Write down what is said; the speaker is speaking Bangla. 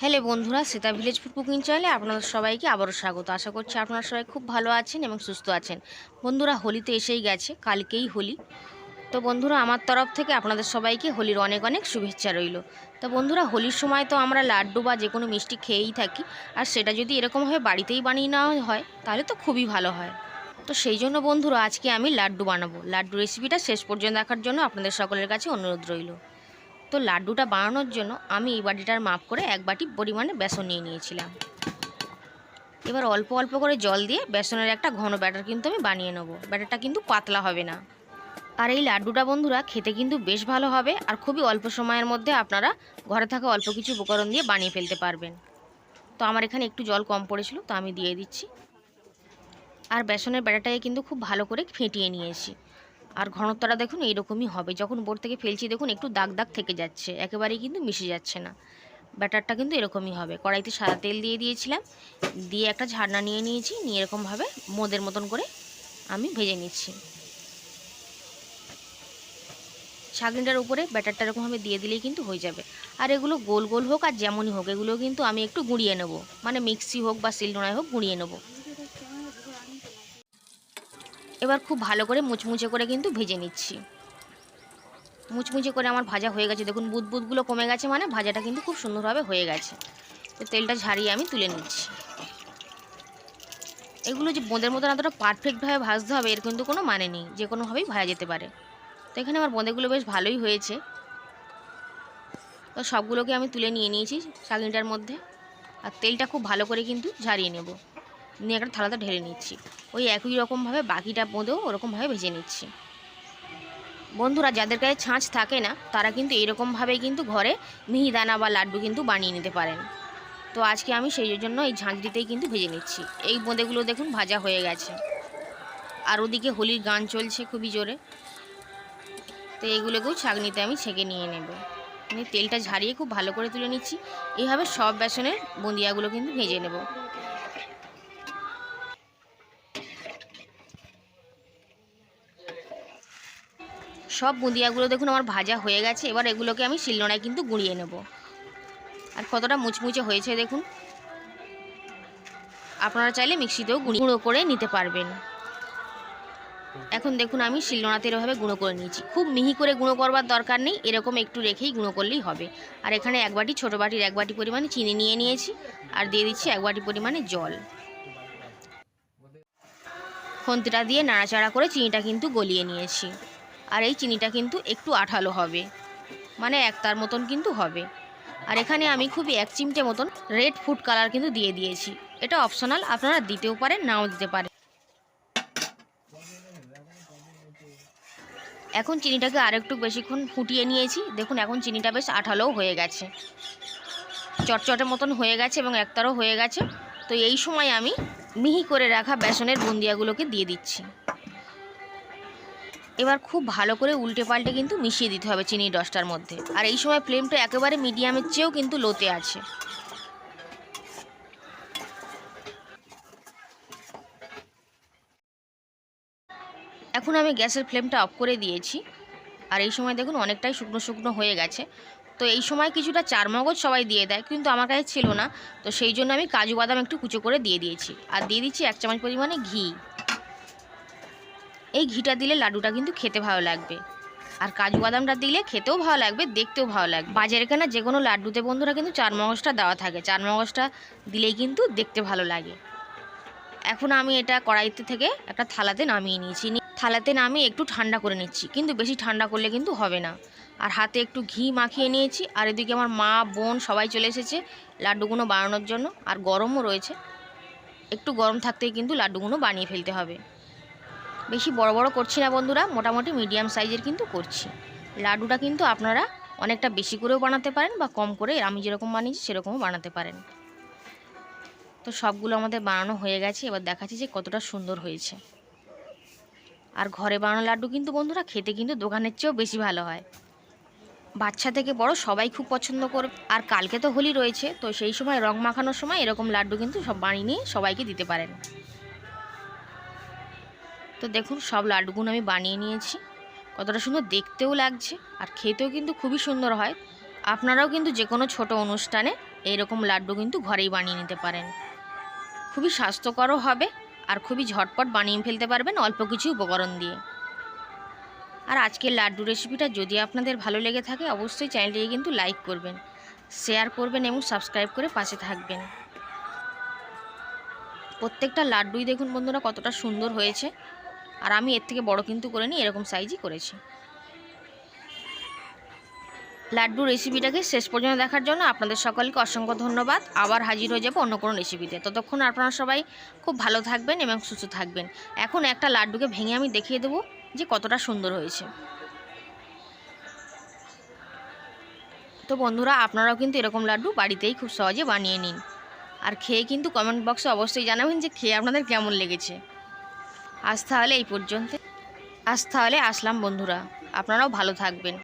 হ্যালো বন্ধুরা, সীতা ভিলেজ ফুড কুকিং চ্যানেলে আপনাদের সবাইকে আবারও স্বাগত। আশা করছি আপনারা সবাই খুব ভালো আছেন এবং সুস্থ আছেন। বন্ধুরা হোলি তো এসেই গেছে, কালকেই হোলি। তো বন্ধুরা, আমার তরফ থেকে আপনাদের সবাইকে হোলির অনেক অনেক শুভেচ্ছা রইল। তো বন্ধুরা, হোলির সময় তো আমরা লাড্ডু বা যে কোনো মিষ্টি খেয়েই থাকি, আর সেটা যদি এরকমভাবে বাড়িতেই বানিয়ে নেওয়া হয়, তাহলে তো খুবই ভালো হয়। তো সেই জন্য বন্ধুরা, আজকে আমি লাড্ডু বানাবো। লাড্ডু রেসিপিটা শেষ পর্যন্ত দেখার জন্য আপনাদের সকলের কাছে অনুরোধ রইল। তো লাড্ডুটা বানানোর জন্য আমি এই বাটিটার মাপ করে এক বাটি পরিমাণে বেসন নিয়ে নিয়েছিলাম। এবার অল্প অল্প করে জল দিয়ে বেসনের একটা ঘন ব্যাটার কিন্তু আমি বানিয়ে নেব। ব্যাটারটা কিন্তু পাতলা হবে না। আর এই লাড্ডুটা বন্ধুরা খেতে কিন্তু বেশ ভালো হবে আর খুবই অল্প সময়ের মধ্যে আপনারা ঘরে থাকা অল্প কিছু উপকরণ দিয়ে বানিয়ে ফেলতে পারবেন। তো আমার এখানে একটু জল কম পড়েছিল, তো আমি দিয়ে দিচ্ছি। আর বেসনের ব্যাটারটাকে কিন্তু খুব ভালো করে ফেটিয়ে নিয়েছি। আর ঘনত্বটা দেখুন এইরকমই হবে। যখন বোর্ড থেকে ফেলছি, দেখুন একটু দাগ দাগ থেকে যাচ্ছে। একেবারেই কিন্তু মিশে যাচ্ছে না। ব্যাটারটা কিন্তু এরকমই হবে। কড়াইতে সাদা তেল দিয়ে দিয়েছিলাম। দিয়ে একটা ঝাড়না নিয়ে নিয়েছি। নিয়ে এরকমভাবে মোদের মতন করে আমি ভেজে নিচ্ছি। ছাগনিটার উপরে ব্যাটারটা এরকমভাবে দিয়ে দিলেই কিন্তু হয়ে যাবে। আর এগুলো গোল গোল হোক আর যেমনই হোক, এগুলো কিন্তু আমি একটু গুঁড়িয়ে নেব। মানে মিক্সি হোক বা শিলনোড়ায় হোক, গুঁড়িয়ে নেব। এবার খুব ভালো করে মুচমুচে করে কিন্তু ভেজে নিচ্ছি। মুচমুচে করে আমার ভাজা হয়ে গেছে। দেখুন, বুদবুদগুলো কমে গেছে মানে ভাজাটা কিন্তু খুব সুন্দরভাবে হয়ে গেছে। তো তেলটা ঝারিয়ে আমি তুলে নিচ্ছি। এগুলো যে বোঁদের মতন এতটা পারফেক্টভাবে ভাজতে হবে, এর কিন্তু কোনো মানে নেই। যে কোনোভাবেই ভাজা যেতে পারে। তো এখানে আমার বোঁদেগুলো বেশ ভালোই হয়েছে। তো সবগুলোকে আমি তুলে নিয়ে নিয়েছি চাকনিটার মধ্যে। আর তেলটা খুব ভালো করে কিন্তু ঝারিয়ে নেব। নিয়ে একটা থালাতে ঢেলে নিচ্ছি। ওই একই রকমভাবে বাকিটা বোঁদেও ওরকমভাবে ভেজে নিচ্ছি। বন্ধুরা, যাদের কাছে ছাঁচ থাকে না, তারা কিন্তু এরকমভাবে কিন্তু ঘরে মিহিদানা বা লাড্ডু কিন্তু বানিয়ে নিতে পারেন। তো আজকে আমি সেই জন্য এই ঝাঁঝরিতেই কিন্তু ভেজে নিচ্ছি। এই বোঁদেগুলো দেখুন, ভাজা হয়ে গেছে। আর ওদিকে হোলির গান চলছে খুবই জোরে। তো এইগুলোকেও ছাগনিতে আমি ছেঁকে নিয়ে নেব। মানে তেলটা ঝারিয়ে খুব ভালো করে তুলে নিচ্ছি। এইভাবে সব বেসনের বুঁদিয়াগুলো কিন্তু ভেজে নেব। সব বুঁদিয়াগুলো দেখুন আমার ভাজা হয়ে গেছে, এবার এগুলোকে আমি শিলনোড়ায় কিন্তু গুঁড়িয়ে নেব। আর কতটা মুচমুচে হয়েছে দেখুন। আপনারা চাইলে মিক্সিতেও গুঁড়ো করে নিতে পারবেন। এখন দেখুন আমি শিলনোড়াতে এরভাবে গুঁড়ো করে নিয়েছি। খুব মিহি করে গুঁড়ো করবার দরকার নেই, এরকম একটু রেখেই গুঁড়ো করলেই হবে। আর এখানে এক বাটি, ছোটো বাটির এক বাটি পরিমাণে চিনি নিয়ে নিয়েছি, আর দিয়ে দিচ্ছি এক বাটি পরিমাণে জল। খন্তিটা দিয়ে নাড়াচাড়া করে চিনিটা কিন্তু গলিয়ে নিয়েছি। আর এই চিনিটা কিন্তু একটু আঠালো হবে। মানে একতার মতন কিন্তু হবে। আর এখানে আমি খুবই এক চিমটে মতন রেড ফুড কালার কিন্তু দিয়ে দিয়েছি। এটা অপশনাল আপনারা দিতেও পারেন, নাও দিতে পারেন। এখন চিনিটাকে আরেকটু বেশিক্ষণ ফুটিয়ে নিয়েছি। দেখুন, এখন চিনিটা বেশ আঠালোও হয়ে গেছে। চটচটের মতন হয়ে গেছে এবং একতারও হয়ে গেছে। তো এই সময় আমি মিহি করে রাখা বেসনের বুন্দিয়াগুলোকে দিয়ে দিচ্ছি। এবার খুব ভালো করে উল্টে পাল্টে কিন্তু মিশিয়ে দিতে হবে চিনির রসটার মধ্যে। আর এই সময় ফ্লেমটা একেবারে মিডিয়ামের চেয়েও কিন্তু লোতে আছে। এখন আমি গ্যাসের ফ্লেমটা অফ করে দিয়েছি। আর এই সময় দেখুন অনেকটাই শুকনো শুকনো হয়ে গেছে। তো এই সময় কিছুটা চারমগজ সবাই দিয়ে দেয়, কিন্তু আমার কাছে ছিল না। তো সেই জন্য আমি কাজু বাদাম একটু কুচো করে দিয়ে দিয়েছি। আর দিয়ে দিচ্ছি এক চামচ পরিমাণে ঘি। এই ঘিটা দিলে লাড্ডুটা কিন্তু খেতে ভালো লাগবে। আর কাজু বাদামটা দিলে খেতেও ভালো লাগবে, দেখতেও ভালো লাগবে। বাজারে কেনা যে কোনো লাড্ডুতে বন্ধুরা কিন্তু চার মগজটা দেওয়া থাকে। চার মগজটা দিলেই কিন্তু দেখতে ভালো লাগে। এখন আমি এটা কড়াইতে থেকে একটা থালাতে নামিয়ে নিয়েছি। থালাতে নামিয়ে একটু ঠান্ডা করে নিচ্ছি। কিন্তু বেশি ঠান্ডা করলে কিন্তু হবে না। আর হাতে একটু ঘি মাখিয়ে নিয়েছি। আর এদিকে আমার মা, বোন সবাই চলে এসেছে লাড্ডুগুলো বানানোর জন্য। আর গরমও রয়েছে। একটু গরম থাকতেই কিন্তু লাড্ডুগুলো বানিয়ে ফেলতে হবে। বেশি বড় বড় করছি না বন্ধুরা, মোটামুটি মিডিয়াম সাইজের কিন্তু করছি। লাড্ডুটা কিন্তু আপনারা অনেকটা বেশি করেও বানাতে পারেন বা কম করে আমি যেরকম বানিয়েছি সেরকমও বানাতে পারেন। তো সবগুলো আমাদের বানানো হয়ে গেছে, এবার দেখাচ্ছি যে কতটা সুন্দর হয়েছে। আর ঘরে বানানো লাড্ডু কিন্তু বন্ধুরা খেতে কিন্তু দোকানের চেয়েও বেশি ভালো হয়। বাচ্চা থেকে বড় সবাই খুব পছন্দ করবে। আর কালকে তো হোলি রয়েছে, তো সেই সময় রং মাখানোর সময় এরকম লাড্ডু কিন্তু সব বানিয়ে নিয়ে সবাইকে দিতে পারেন। তো দেখুন, সব লাড্ডুগুলো আমি বানিয়ে নিয়েছি। কতটা সুন্দর দেখতেও লাগছে আর খেতেও কিন্তু খুবই সুন্দর হয়। আপনারাও কিন্তু যে কোনো ছোট অনুষ্ঠানে এইরকম লাড্ডু কিন্তু ঘরেই বানিয়ে নিতে পারেন। খুবই স্বাস্থ্যকরও হবে আর খুবই ঝটপট বানিয়ে ফেলতে পারবেন অল্প কিছু উপকরণ দিয়ে। আর আজকের লাড্ডু রেসিপিটা যদি আপনাদের ভালো লেগে থাকে, অবশ্যই চ্যানেলটিকে কিন্তু লাইক করবেন, শেয়ার করবেন এবং সাবস্ক্রাইব করে পাশে থাকবেন। প্রত্যেকটা লাড্ডুই দেখুন বন্ধুরা কতটা সুন্দর হয়েছে। আর আমি এর থেকে বড় কিন্তু করিনি এরকম সাইজই করেছি। লাড্ডু রেসিপিটাকে শেষ পর্যন্ত দেখার জন্য আপনাদের সকলকে অসংখ্য ধন্যবাদ। আবার হাজির হয়ে যাব অন্য কোনো রেসিপিতে ততক্ষণ আপনারা সবাই খুব ভালো থাকবেন এবং সুস্থ থাকবেন। এখন একটা লাড্ডুকে ভেঙে আমি দেখিয়ে দেবো যে কতটা সুন্দর হয়েছে। তো বন্ধুরা, আপনারাও কিন্তু এরকম লাড্ডু বাড়িতেই খুব সহজে বানিয়ে নিন। আর খেয়ে কিন্তু কমেন্ট বক্সে অবশ্যই জানাবেন যে খেয়ে আপনাদের কেমন লেগেছে। আজ তাহলে এই পর্যন্ত। আজ তাহলে আসলাম বন্ধুরা। আপনারাও ভালো থাকবেন।